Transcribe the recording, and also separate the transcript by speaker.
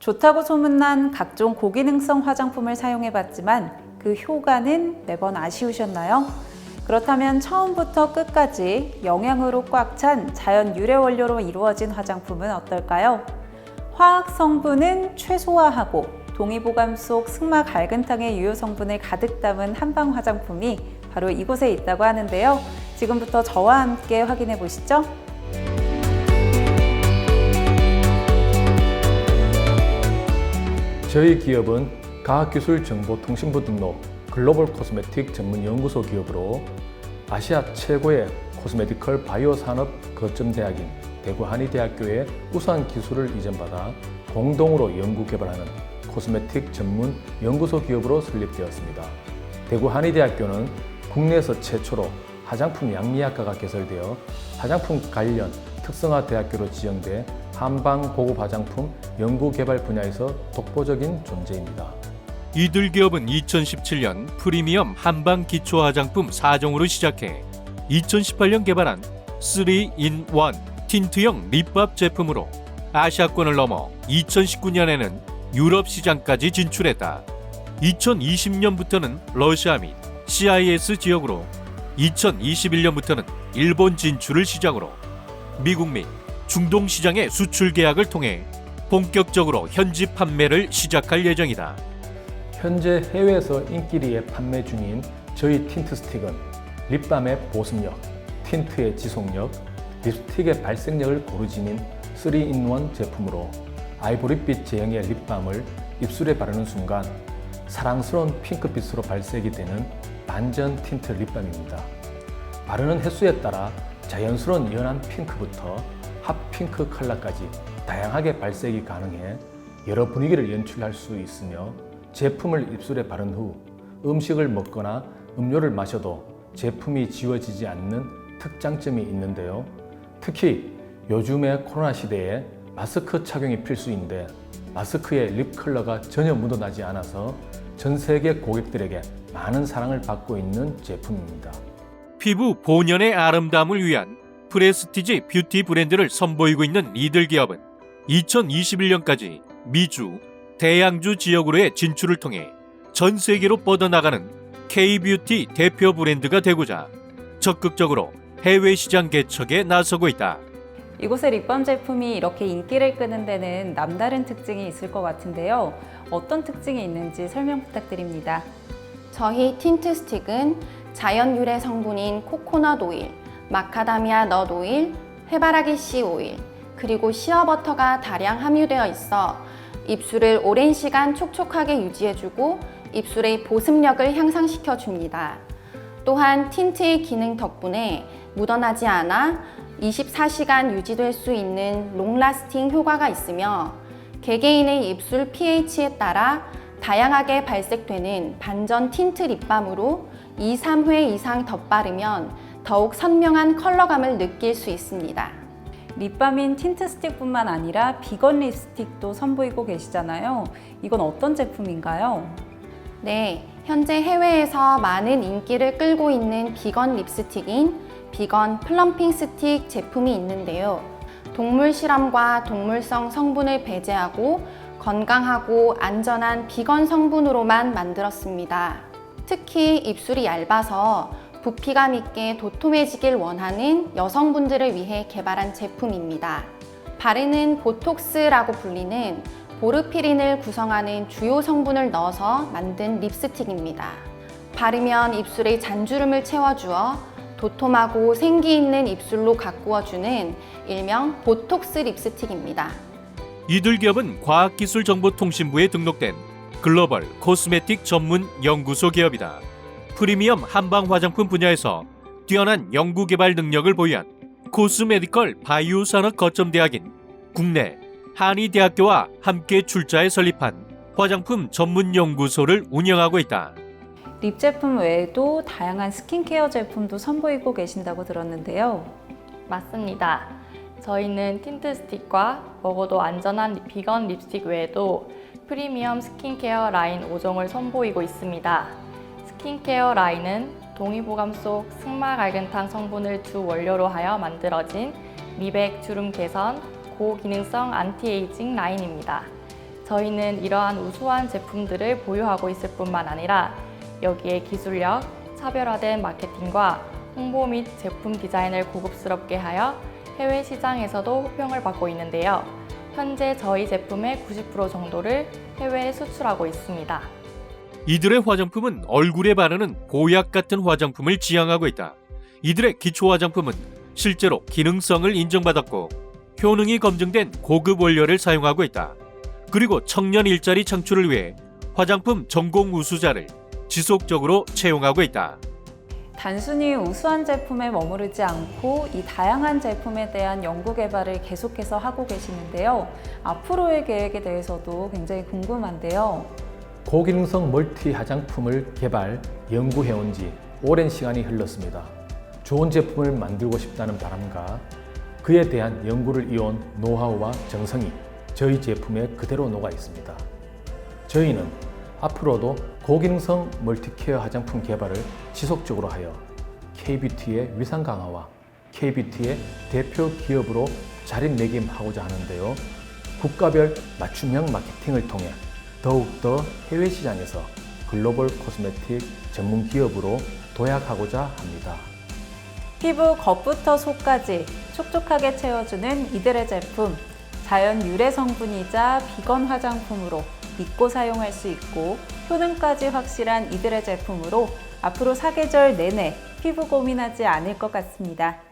Speaker 1: 좋다고 소문난 각종 고기능성 화장품을 사용해 봤지만 그 효과는 매번 아쉬우셨나요? 그렇다면 처음부터 끝까지 영양으로 꽉 찬 자연 유래 원료로 이루어진 화장품은 어떨까요? 화학 성분은 최소화하고 동의보감 속 승마 갈근탕의 유효 성분을 가득 담은 한방 화장품이 바로 이곳에 있다고 하는데요. 지금부터 저와 함께 확인해 보시죠.
Speaker 2: 저희 기업은 과학기술정보통신부 등록 글로벌 코스메틱 전문 연구소 기업으로 아시아 최고의 코스메디컬 바이오 산업 거점 대학인 대구 한의대학교의 우수한 기술을 이전받아 공동으로 연구 개발하는 코스메틱 전문 연구소 기업으로 설립되었습니다. 대구 한의대학교는 국내에서 최초로 화장품 양리학과가 개설되어 화장품 관련 특성화 대학교로 지정돼 한방 고급 화장품 연구 개발 분야에서 독보적인 존재입니다.
Speaker 3: 이들 기업은 2017년 프리미엄 한방 기초 화장품 4종으로 시작해 2018년 개발한 3in1 틴트형 립밥 제품으로 아시아권을 넘어 2019년에는 유럽 시장까지 진출했다. 2020년부터는 러시아 및 CIS 지역으로 2021년부터는 일본 진출을 시작으로 미국 및 중동 시장의 수출 계약을 통해 본격적으로 현지 판매를 시작할 예정이다.
Speaker 2: 현재 해외에서 인기리에 판매 중인 저희 틴트 스틱은 립밤의 보습력, 틴트의 지속력, 립스틱의 발색력을 고루 지닌 3in1 제품으로 아이보리빛 제형의 립밤을 입술에 바르는 순간 사랑스러운 핑크빛으로 발색이 되는 반전 틴트 립밤입니다. 바르는 횟수에 따라 자연스러운 연한 핑크부터 핫핑크 컬러까지 다양하게 발색이 가능해 여러 분위기를 연출할 수 있으며 제품을 입술에 바른 후 음식을 먹거나 음료를 마셔도 제품이 지워지지 않는 특장점이 있는데요. 특히 요즘의 코로나 시대에 마스크 착용이 필수인데 마스크에 립 컬러가 전혀 묻어나지 않아서 전 세계 고객들에게 많은 사랑을 받고 있는 제품입니다.
Speaker 3: 피부 본연의 아름다움을 위한 프레스티지 뷰티 브랜드를 선보이고 있는 이들 기업은 2021년까지 미주, 대양주 지역으로의 진출을 통해 전 세계로 뻗어나가는 K-뷰티 대표 브랜드가 되고자 적극적으로 해외 시장 개척에 나서고 있다.
Speaker 1: 이곳의 립밤 제품이 이렇게 인기를 끄는 데는 남다른 특징이 있을 것 같은데요. 어떤 특징이 있는지 설명 부탁드립니다.
Speaker 4: 저희 틴트 스틱은 자연 유래 성분인 코코넛 오일, 마카다미아 넛 오일, 해바라기 씨 오일, 그리고 시어버터가 다량 함유되어 있어 입술을 오랜 시간 촉촉하게 유지해주고 입술의 보습력을 향상시켜 줍니다. 또한 틴트의 기능 덕분에 묻어나지 않아 24시간 유지될 수 있는 롱라스팅 효과가 있으며 개개인의 입술 pH에 따라 다양하게 발색되는 반전 틴트 립밤으로 2, 3회 이상 덧바르면 더욱 선명한 컬러감을 느낄 수 있습니다.
Speaker 1: 립밤인 틴트 스틱뿐만 아니라 비건 립스틱도 선보이고 계시잖아요. 이건 어떤 제품인가요?
Speaker 4: 네, 현재 해외에서 많은 인기를 끌고 있는 비건 립스틱인 비건 플럼핑 스틱 제품이 있는데요. 동물 실험과 동물성 성분을 배제하고 건강하고 안전한 비건 성분으로만 만들었습니다. 특히 입술이 얇아서 부피감 있게 도톰해지길 원하는 여성분들을 위해 개발한 제품입니다. 바르는 보톡스라고 불리는 보르피린을 구성하는 주요 성분을 넣어서 만든 립스틱입니다. 바르면 입술에 잔주름을 채워주어 도톰하고 생기 있는 입술로 가꾸어주는 일명 보톡스 립스틱입니다.
Speaker 3: 이들 기업은 과학기술정보통신부에 등록된 글로벌 코스메틱 전문 연구소 기업이다. 프리미엄 한방 화장품 분야에서 뛰어난 연구 개발 능력을 보유한 코스메디컬 바이오 산업 거점 대학인 국내 한의대학교와 함께 출자해 설립한 화장품 전문 연구소를 운영하고 있다.
Speaker 1: 립 제품 외에도 다양한 스킨케어 제품도 선보이고 계신다고 들었는데요.
Speaker 5: 맞습니다. 저희는 틴트 스틱과 먹어도 안전한 비건 립스틱 외에도 프리미엄 스킨케어 라인 5종을 선보이고 있습니다. 스킨케어 라인은 동의보감 속 승마 갈근탕 성분을 주 원료로 하여 만들어진 미백, 주름 개선, 고기능성 안티에이징 라인입니다. 저희는 이러한 우수한 제품들을 보유하고 있을 뿐만 아니라 여기에 기술력, 차별화된 마케팅과 홍보 및 제품 디자인을 고급스럽게 하여 해외 시장에서도 호평을 받고 있는데요. 현재 저희 제품의 90% 정도를 해외에 수출하고 있습니다.
Speaker 3: 이들의 화장품은 얼굴에 바르는 보약 같은 화장품을 지향하고 있다. 이들의 기초 화장품은 실제로 기능성을 인정받았고 효능이 검증된 고급 원료를 사용하고 있다. 그리고 청년 일자리 창출을 위해 화장품 전공 우수자를 지속적으로 채용하고 있다.
Speaker 1: 단순히 우수한 제품에 머무르지 않고 이 다양한 제품에 대한 연구 개발을 계속해서 하고 계시는데요. 앞으로의 계획에 대해서도 굉장히 궁금한데요.
Speaker 2: 고기능성 멀티 화장품을 개발, 연구해온 지 오랜 시간이 흘렀습니다. 좋은 제품을 만들고 싶다는 바람과 그에 대한 연구를 이어온 노하우와 정성이 저희 제품에 그대로 녹아 있습니다. 저희는 앞으로도 고기능성 멀티케어 화장품 개발을 지속적으로 하여 KBT의 위상 강화와 KBT의 대표 기업으로 자리매김하고자 하는데요. 국가별 맞춤형 마케팅을 통해 더욱더 해외 시장에서 글로벌 코스메틱 전문 기업으로 도약하고자 합니다.
Speaker 1: 피부 겉부터 속까지 촉촉하게 채워주는 이들의 제품. 자연 유래 성분이자 비건 화장품으로 믿고 사용할 수 있고 효능까지 확실한 이들의 제품으로 앞으로 사계절 내내 피부 고민하지 않을 것 같습니다.